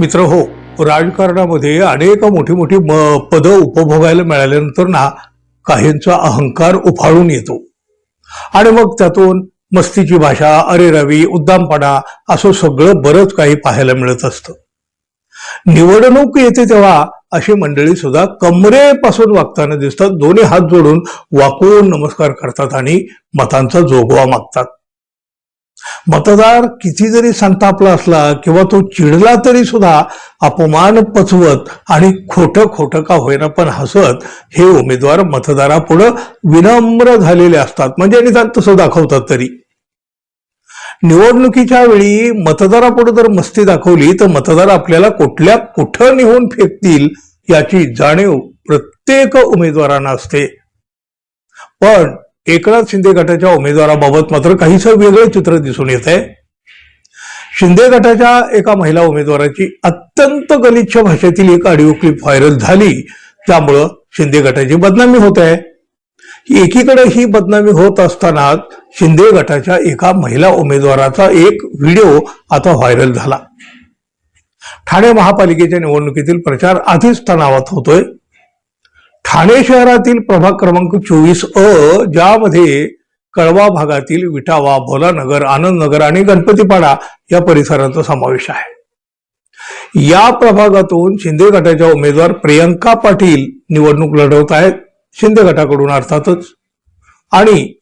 मित्र हो राजकारणामध्ये अनेक मोठी मोठी म- पदं उपभोगायला मिळाल्यानंतर ना काहींचा अहंकार उफाळून येतो. आणि मग त्यातून मस्तीची भाषा अरे रवी उद्दामपणा असं सगळं बरंच काही पाहायला मिळत असतं. निवडणूक येते तेव्हा अशी मंडळी सुद्धा कमरेपासून वागताना दिसतात दोन्ही हात जोडून वाकून नमस्कार करतात आणि मतांचा जोगवा मागतात. मतदार किती जरी संतापला असला किंवा तो चिडला तरी सुद्धा अपमान पचवत आणि खोटं खोटं का होईना पण हसत हे उमेदवार मतदारापुढं विनम्र झालेले असतात. म्हणजे निदान तसं दाखवतात तरी. निवडणुकीच्या वेळी मतदारापुढे जर मस्ती दाखवली तर मतदार आपल्याला कुठल्या कुठं निहून फेकतील याची जाणीव प्रत्येक उमेदवारांना असते. पण एकनाथ शिंदे गटाच्या उमेदवाराबाबत मात्र काहीसं वेगळं चित्र दिसून येत आहे शिंदे गटाच्या एका महिला उमेदवाराची अत्यंत गलिच्छ भाषेतील एक ऑडिओ क्लिप व्हायरल झाली. त्यामुळं शिंदे गटाची बदनामी होत आहे एकीकडे ही बदनामी होत असताना शिंदे गटाच्या एका महिला उमेदवाराचा एक व्हिडिओ आता व्हायरल झाला. ठाणे महापालिकेच्या निवडणुकीतील प्रचार आधीच तणावात होतोय. ठाणे शहरातील प्रभाग क्रमांक चोवीस अ ज्यामध्ये कळवा भागातील विटावा भोलानगर आनंदनगर आणि गणपतीपाडा या परिसरांचा समावेश आहे. या प्रभागातून शिंदे गटाच्या उमेदवार प्रियंका पाटील निवडणूक लढवत आहेत शिंदे गटाकडून अर्थातच. आणि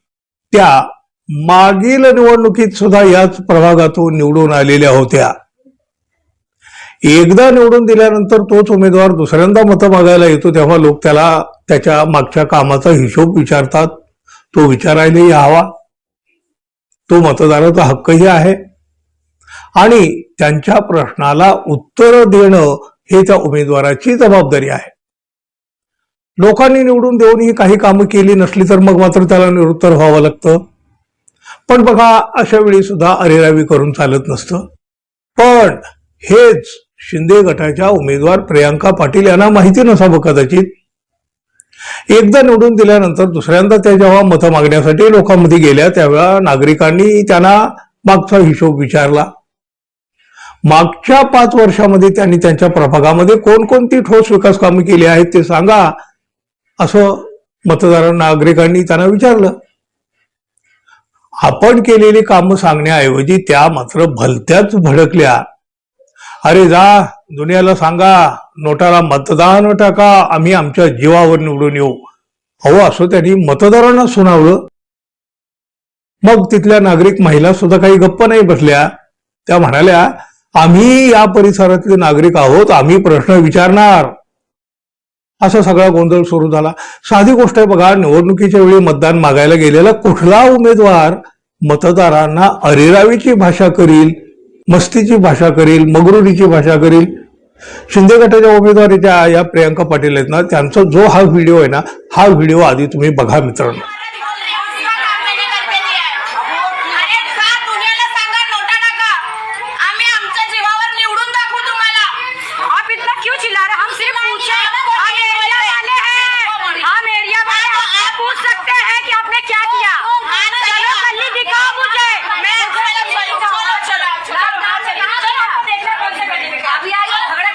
त्या मागील निवडणुकीत सुद्धा याच प्रभागातून निवडून आलेल्या होत्या. एकदा निवडून दिल्यानंतर तोच उमेदवार दुसऱ्यांदा मतं मागायला येतो तेव्हा लोक त्याला त्याच्या मागच्या कामाचा हिशोब विचारतात. तो विचारायलाही हवा. तो मतदाराचा हक्कही आहे. आणि त्यांच्या प्रश्नाला उत्तर देणं हे त्या उमेदवाराची जबाबदारी आहे. लोकांनी निवडून देऊन ही काही कामं केली नसली तर मग मात्र त्याला निरुत्तर व्हावं लागतं. पण बघा अशा वेळी सुद्धा अरेरावी करून चालत नसतं. पण हेच शिंदे गटाच्या उमेदवार प्रियांका पाटील यांना माहिती नसावं कदाचित. एकदा निवडून दिल्यानंतर दुसऱ्यांदा त्या जेव्हा मतं मागण्यासाठी लोकांमध्ये गेल्या त्यावेळा नागरिकांनी त्यांना मागचा हिशोब विचारला. मागच्या पाच वर्षामध्ये त्यांनी त्यांच्या प्रभागामध्ये कोणकोणती ठोस विकास कामे केली आहेत ते सांगा असं मतदारांना नागरिकांनी त्यांना विचारलं. आपण केलेली कामं सांगण्याऐवजी त्या मात्र भलत्याच भडकल्या. अरे जा दुनियाला सांगा नोटाला मतदान टाका आम्ही आमच्या जीवावर निवडून येऊ. अहो असं त्यांनी मतदारांना सुनावलं. मग तिथल्या नागरिक महिला सुद्धा काही गप्प नाही बसल्या. त्या म्हणाल्या आम्ही या परिसरातले नागरिक आहोत आम्ही प्रश्न विचारणार. असा सगळा गोंधळ सुरू झाला. साधी गोष्ट आहे बघा निवडणुकीच्या वेळी मतदान मागायला गेलेला कुठला उमेदवार मतदारांना अरेरावीची भाषा करील? मस्तीची भाषा करील मगरुरीची भाषा करील. शिंदे गटाच्या उमेदवारीच्या या प्रियांका पाटील आहेत ना त्यांचा जो हा व्हिडिओ आहे ना हा व्हिडिओ आधी तुम्ही बघा मित्रांनो अरे का दुनियाला सांगा नोटा टाका आम्ही आमच्या जीवावर निवडून दाखवू तुम्हाला आप इतना क्यों चिल्ला रहे हैं? हम सिर्फ पूछे हम एरिया वाले हैं हम एरिया वाले हैं आप पूछ सकते हैं कि आपने क्या किया चलो कल दिखाओ मुझे मैं चलो चलो अभी आइए झगड़ा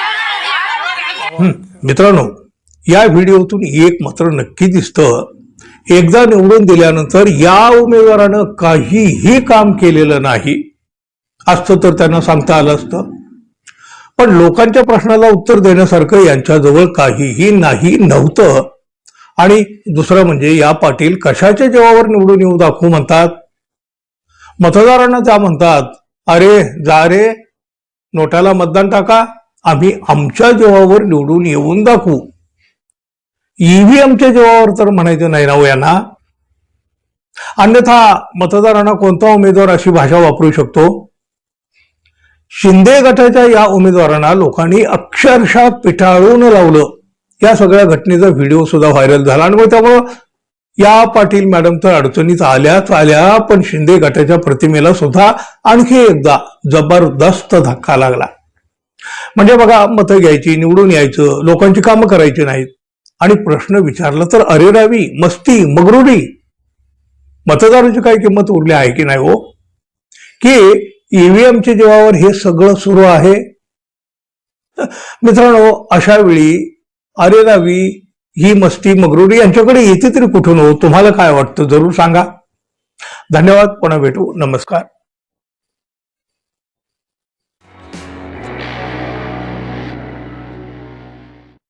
हं, मित्रांनो या व्हिडिओतून एक मात्र नक्की दिसतं. एकदा निवडून दिल्यानंतर या उमेदवारानं काहीही काम केलेलं नाही. असतं तर त्यांना सांगता आलं असतं. पण लोकांच्या प्रश्नाला उत्तर देण्यासारखं यांच्याजवळ काहीही नाही नव्हतं. आणि दुसरं म्हणजे या पाटील कशाच्या जेवावर निवडून येऊ दाखवू म्हणतात? मतदारांना त्या म्हणतात. अरे जा रे. नोटाला मतदान टाका. आम्ही आमच्या जीवावर निवडून येऊन दाखवू. ईव्हीएमच्या जीवावर तर म्हणायचं नाही राहू यांना. अन्यथा मतदारांना कोणता उमेदवार अशी भाषा वापरू शकतो? शिंदे गटाच्या या उमेदवारांना लोकांनी अक्षरशः पिटाळून लावलं. या सगळ्या घटनेचा व्हिडिओ सुद्धा व्हायरल झाला आणि मग त्यामुळं या पाटील मॅडम तर अडचणीत आल्याच आल्या पण शिंदे गटाच्या प्रतिमेला सुद्धा आणखी एकदा जबरदस्त धक्का लागला. म्हणजे बघा मतं घ्यायची निवडून यायचं लोकांची कामं करायची नाहीत. आणि प्रश्न विचारला तर अरे रावी मस्ती मगरुडी. मतदाराची काही किंमत उरली आहे की नाही हो? की ईव्हीएमच्या जीवावर हे सगळं सुरू आहे? मित्रांनो अशा वेळी अरे रावी ही मस्ती मगरुडी यांच्याकडे येते तरी कुठून हो? तुम्हाला काय वाटतं? जरूर सांगा. धन्यवाद पुन्हा भेटू. नमस्कार.